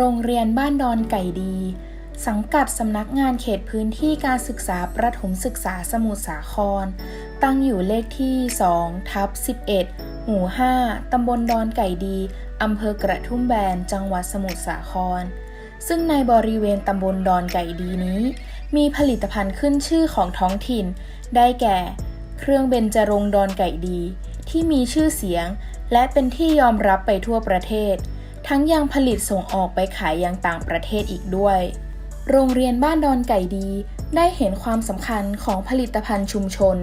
โรงเรียนบ้านดอนไก่ดี สังกัดสำนักงานเขตพื้นที่การศึกษาประถมศึกษาสมุทรสาคร ตั้งอยู่เลขที่ 2 ทับ 11 หมู่ 5 ตำบลดอนไก่ดีอำเภอกระทุ่มแบน จังหวัดสมุทรสาคร ซึ่งในบริเวณตำบลดอนไก่ดีนี้ มีผลิตภัณฑ์ขึ้นชื่อของท้องถิ่น ได้แก่ เครื่องเบญจรงดอนไก่ดี ที่มีชื่อเสียง และเป็นที่ยอมรับไปทั่วประเทศ ทั้งยังผลิตส่งออกไปขายยังต่างประเทศอีกด้วย โรงเรียนบ้านดอนไก่ดี ได้เห็นความสำคัญของผลิตภัณฑ์ชุมชน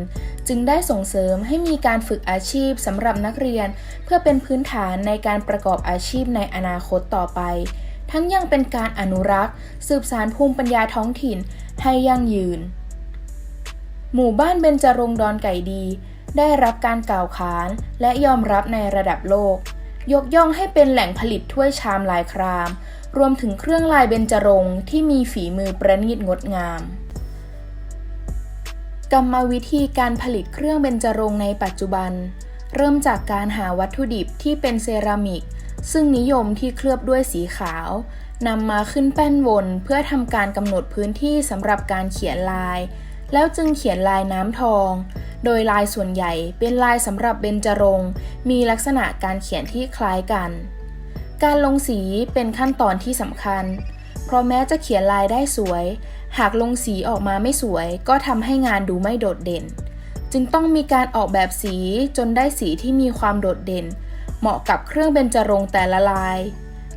จึงได้ส่งเสริมให้มีการฝึกอาชีพสำหรับนักเรียน เพื่อเป็นพื้นฐานในการประกอบอาชีพในอนาคตต่อไป ทั้งยังเป็นการอนุรักษ์ สืบสารภูมิปัญญาท้องถิ่นให้ยั่งยืน หมู่บ้านเบญจรงดอนไก่ดี ได้รับการกล่าวขานและยอมรับในระดับโลก ยกย่องให้เป็นแหล่งผลิตถ้วยชามลายคราม รวมถึงเครื่องลายเบญจรงค์ที่มีฝีมือประณีตงดงาม กรรมวิธีการผลิตเครื่องเบญจรงค์ในปัจจุบัน เริ่มจากการหาวัตถุดิบที่เป็นเซรามิก ซึ่งนิยมที่เคลือบด้วยสีขาว นำมาขึ้นแป้นวนเพื่อทำการกำหนดพื้นที่สำหรับการเขียนลาย แล้วจึงเขียนลายน้ำทอง โดยลายส่วนใหญ่เป็นลายสำหรับเบญจรงค์มีลักษณะการเขียนที่คล้ายกัน การลงสีเป็นขั้นตอนที่สำคัญ เพราะแม้จะเขียนลายได้สวย หากลงสีออกมาไม่สวย ก็ทำให้งานดูไม่โดดเด่น จึงต้องมีการออกแบบสีจนได้สีที่มีความโดดเด่น เหมาะกับเครื่องเบญจรงค์แต่ละลาย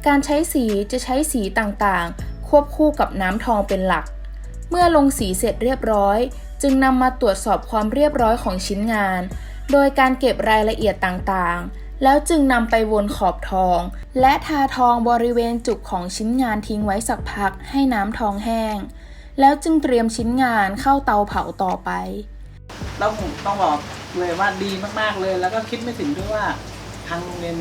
การใช้สีจะใช้สีต่างๆ ควบคู่กับน้ำทองเป็นหลัก เมื่อลงสีเสร็จเรียบร้อย จึงนำมาตรวจสอบความเรียบร้อยของชิ้นงาน โดยการเก็บรายละเอียดต่างๆ แล้วจึงนำไปวนขอบทอง และทาทองบริเวณจุกของชิ้นงานทิ้งไว้สักพักให้น้ำทองแห้ง แล้วจึงเตรียมชิ้นงานเข้าเตาเผาต่อไป ต้องต้องบอกเลยว่าดีมากๆเลย แล้วก็คิดไม่ถึงด้วยว่าทางโรงเรียน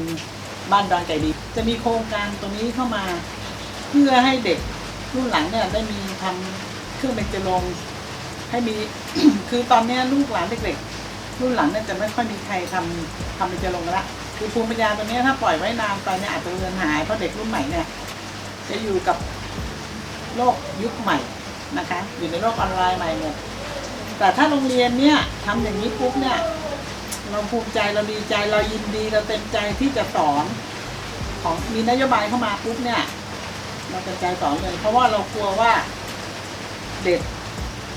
บ้านดอนไก่ดี จะมีโครงการตรงนี้เข้ามา เพื่อให้เด็กรุ่นหลังเนี่ยได้มีทำเค รื่องเบญจรงค์ให้มี คือตอนเนี้ยลูกหลานเด็กๆรุ่นหลังเนี่ยจะไม่ค่อยมีใครทำทำเบญจรงค์ละคือภูมิปัญญาตัวเนี้ยถ้าปล่อยไว้นานไปเนี่ยอาจจะเลือนหายเพราะเด็กรุ่นใหม่เนี่ยจะอยู่กับโลกยุคใหม่นะคะ อยู่ในโลกออนไลน์ใหม่หมดแต่ถ้าโรงเรียนเนี่ยทำอย่างนี้ปุ๊บเนี่ย เราภูมิใจเราดีใจเรายินดีเราเต็มใจที่จะสอนของมีนโยบายเข้ามาปุ๊บเนี่ย เราเต็มใจสอนเลย เพราะว่าเรากลัวว่า เด็ก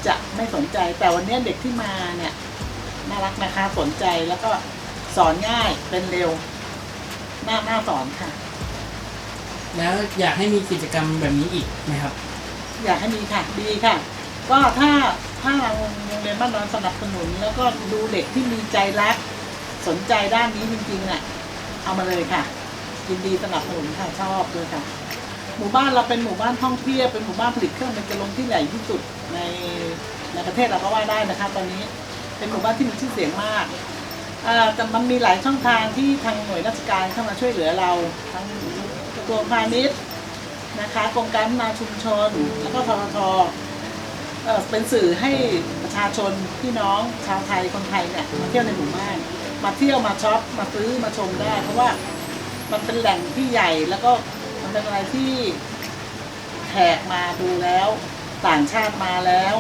จะไม่สนใจ แต่วันนี้เด็กที่มาเนี่ยน่ารักนะคะสนใจแล้วก็สอนง่ายเป็นเร็วน่าน่าสอนค่ะ แล้วอยากให้มีกิจกรรมแบบนี้อีกไหมครับ อยากให้มีค่ะดีค่ะ ก็ถ้าถ้าเราโรงเรียนบ้านนอนสนับสนุน แล้วก็ดูเด็กที่มีใจรัก สนใจด้านนี้จริงๆน่ะ เอามาเลยค่ะยินดีสนับสนุนค่ะชอบเลยค่ะ หมู่บ้านเราเป็นหมู่บ้านท่องเที่ยวเป็นหมู่บ้านผลิตเครื่องเป็นจรงที่ใหญ่ที่สุดในในประเทศเราก็ว่าได้นะคะตอนนี้เป็นหมู่บ้านที่มีชื่อเสียงมากแต่มันมีหลายช่องทางที่ทางหน่วยราชการเข้ามาช่วยเหลือเราทั้งกระทรวงพาณิชย์นะคะโครงการพัฒนาชุมชนแล้วก็ทททเป็นสื่อให้ประชาชนพี่น้องชาวไทยคนไทยเนี่ยมาเที่ยวในหมู่บ้านมาเที่ยวมาช็อปมาซื้อมาชมได้ เพราะว่ามันเป็นแหล่งที่ใหญ่แล้วก็ มันเป็นอะไรที่แขกมาดูแล้ว ต่างชาติมาแล้ว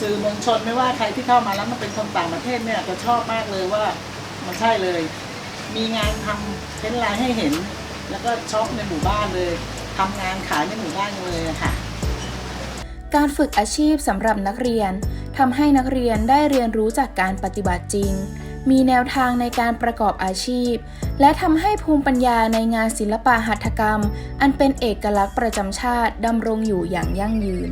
สื่อมวลชนไม่ว่าใครที่เข้ามาแล้วมันเป็นคนต่างประเทศเนี่ยจะชอบมากเลยว่ามันใช่เลย มีงานทำเป็นไลน์ให้เห็น แล้วก็ช็อปในหมู่บ้านเลยทำงานขายในหมู่บ้านเลยค่ะ การฝึกอาชีพสำหรับนักเรียนทำให้นักเรียนได้เรียนรู้จากการปฏิบัติจริง มีแนวทางในการประกอบอาชีพ และทำให้ภูมิปัญญาในงานศิลปะหัตถกรรม อันเป็นเอกลักษณ์ประจำชาติดำรงอยู่อย่างยั่งยืน